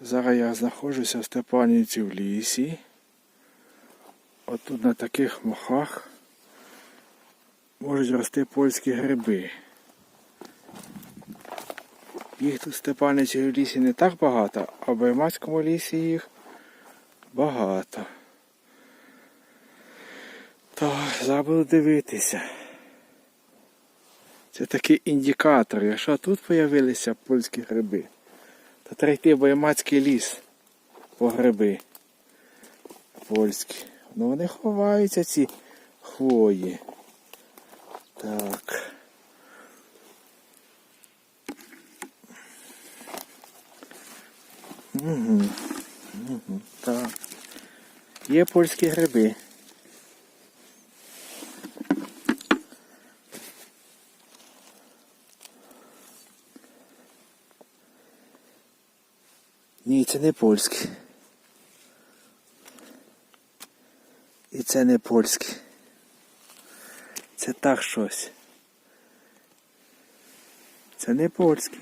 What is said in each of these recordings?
Зараз я знаходжуся в Степанівці в лісі. Отут на таких мохах можуть рости польські гриби. Їх тут в Степанівці в лісі не так багато, а в Баймацькому лісі їх багато. Так, зараз буду дивитися. Це такий індикатор. Якщо тут з'явилися польські гриби, то треба йти в Баймацький ліс по гриби польські. Ну вони ховаються ці хвої. Так. Угу. Угу. Так. Є польські гриби. Ні, це не польські. І це не польські. Це так щось. Це не польський.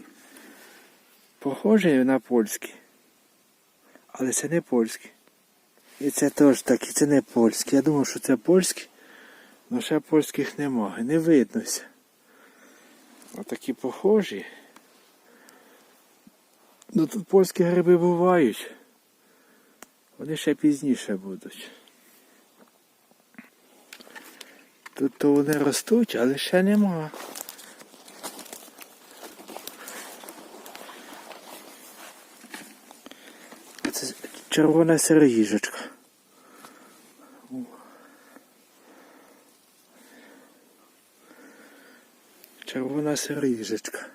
Похоже на польський. Але це не польський. І це теж так, і це не польський. Я думав, що це польський, але ще польських немає. Не виднося. Отакі похожі. Ну тут польські гриби бувають. Вони ще пізніше будуть. Тут то вони ростуть, але ще нема. Це червона сироїжечка. Червона сироїжечка.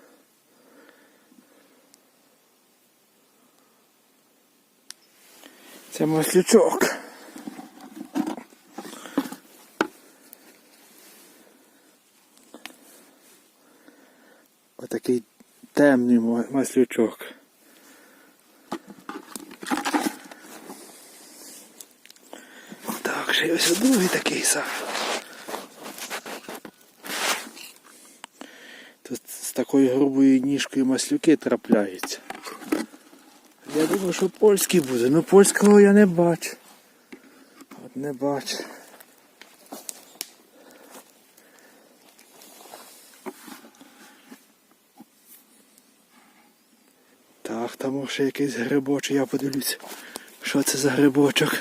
Це маслючок. Отакий темний ма- маслючок. Так, ще й ось другий такий сам. Тут з такою грубою ніжкою маслюки трапляються. Я думав, що польський буде, ну польського я не бачу. От не бачу. Так, там ще якийсь грибочок, я подивлюся, що це за грибочок.